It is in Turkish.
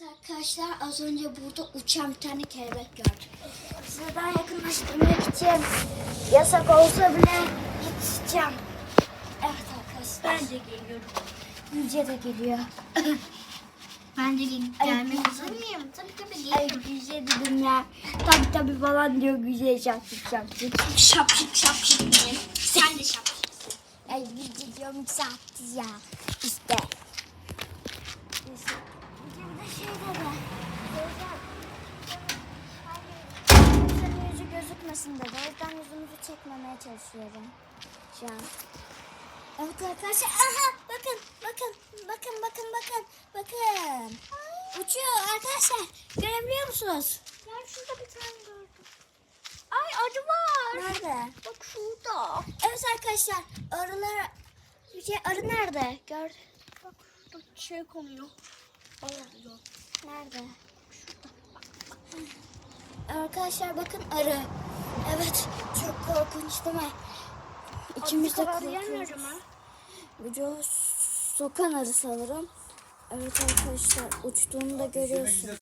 Evet arkadaşlar az önce burada uçan bir tane kelebek gördük. Size daha yakınlaştırmak için yasak olsa bile gideceğim. Evet arkadaşlar. Ben de geliyorum. Gülce de geliyor. Ben de gel- Ay, gelmek hazır mıyım? Tabii tabii Ay geliyorum. Gülce dedim ya. Tabii tabii falan diyor Gülce şapşık şapşık. Şapşık şapşık diye. Sen de şapşık. Ay Gülce diyorum sahte ya. İşte. Gülce bir de şey dedi. Senin yüzü gözükmesin dedi. O yüzden yüzümüzü çekmemeye çalışıyorum. Şu an. Evet arkadaşlar. Aha bakın bakın bakın bakın bakın bakın. Uçuyor arkadaşlar. Görebiliyor musunuz? Ya şurada bir tane gördüm. Ay arı var. Nerede? Bak şurada. Evet arkadaşlar. Arılar bir şey arı nerede? Gör. Bak şurada bir şey konuyor. Yok. Nerede? Arkadaşlar bakın arı. Evet çok korkunç değil mi? İkimiz de korkuyoruz. Ucu sokan arı sanırım. Evet arkadaşlar uçtuğunu da görüyorsun.